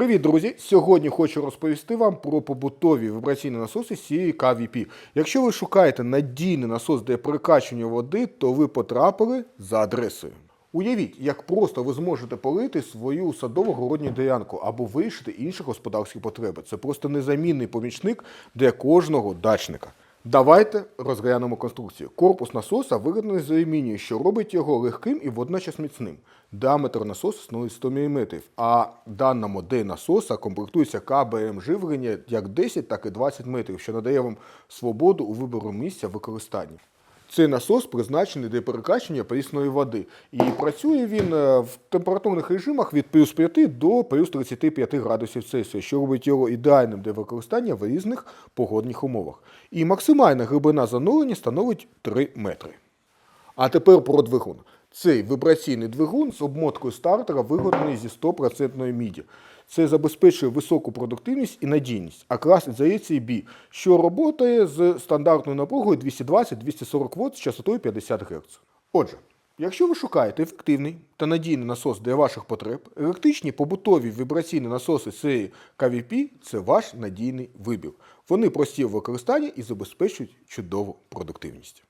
Привіт, друзі! Сьогодні хочу розповісти вам про побутові вібраційні насоси серії KVP. Якщо ви шукаєте надійний насос для перекачування води, то ви потрапили за адресою. Уявіть, як просто ви зможете полити свою садово-городню ділянку або вирішити інші господарські потреби. Це просто незамінний помічник для кожного дачника. Давайте розглянемо конструкцію. Корпус насоса вигнаний з алюмінію, що робить його легким і водночас міцним. Діаметр насосу становить 100 мм, а дана модель насоса комплектується КБМ живлення як 10, так і 20 метрів, що надає вам свободу у вибору місця використання. Цей насос призначений для перекачування прісної води. І працює він е, в температурних режимах від плюс 5 до плюс 35 градусів Цельсія, що робить його ідеальним для використання в різних погодних умовах. І максимальна глибина занурення становить 3 метри. А тепер про двигун. Цей вібраційний двигун з обмоткою стартера виготовлений зі 100% міді. Це забезпечує високу продуктивність і надійність, а клас ізоляції B, що працює з стандартною напругою 220-240 Вт з частотою 50 Гц. Отже, якщо ви шукаєте ефективний та надійний насос для ваших потреб, електричні побутові вібраційні насоси серії KVP – це ваш надійний вибір. Вони прості в використанні і забезпечують чудову продуктивність.